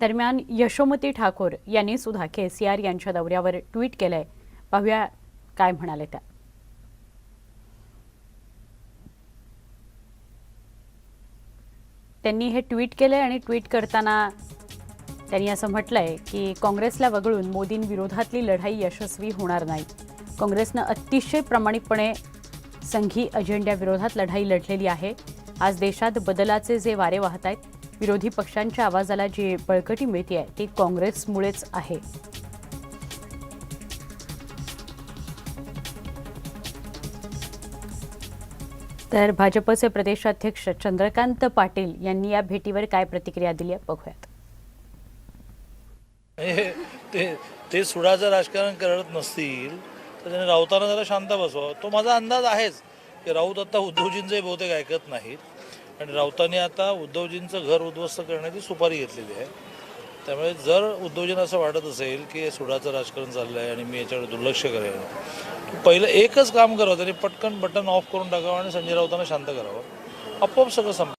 दरम्यान यशोमती ठाकूर यांनी सुद्धा केसीआर यांच्या दौऱ्यावर ट्विट केलंय. पाहूया काय म्हणाले त्या. त्यांनी हे ट्विट केलंय आणि ट्विट करताना त्यांनी असं म्हटलंय की काँग्रेसला वगळून मोदींविरोधातली लढाई यशस्वी होणार नाही. काँग्रेसनं अतिशय प्रामाणिकपणे संघी अजेंड्याविरोधात लढाई लढलेली आहे. आज देशात बदलाचे जे वारे वाहत आहेत विरोधी पक्षांच्या आवाजाला जी बळकटी मिळते आहे ती काँग्रेसमुळेच आहे. तर भाजपचे प्रदेशाध्यक्ष चंद्रकांत पाटील यांनी या भेटीवर काय प्रतिक्रिया दिली आहे बघूयात. ते ते सुडाचं राजकारण करत नसतील तर त्याने राऊतांना जरा शांत बसवा. तो माझा अंदाज आहेच की राऊत आता उद्धवजींचे बहुतेक ऐकत नाहीत. आणि राऊतांनी आता उद्धवजींचं घर उद्ध्वस्त करण्याची सुपारी घेतलेली आहे. त्यामुळे जर उद्धवजींना असं वाटत असेल की सुडाचं राजकारण चाललं आहे आणि मी याच्याकडे दुर्लक्ष करेन पहिलं एकच काम करावं त्यांनी पटकन बटन ऑफ करून टाकावं आणि संजय राऊतांना शांत करावं. आपोआप सगळं संप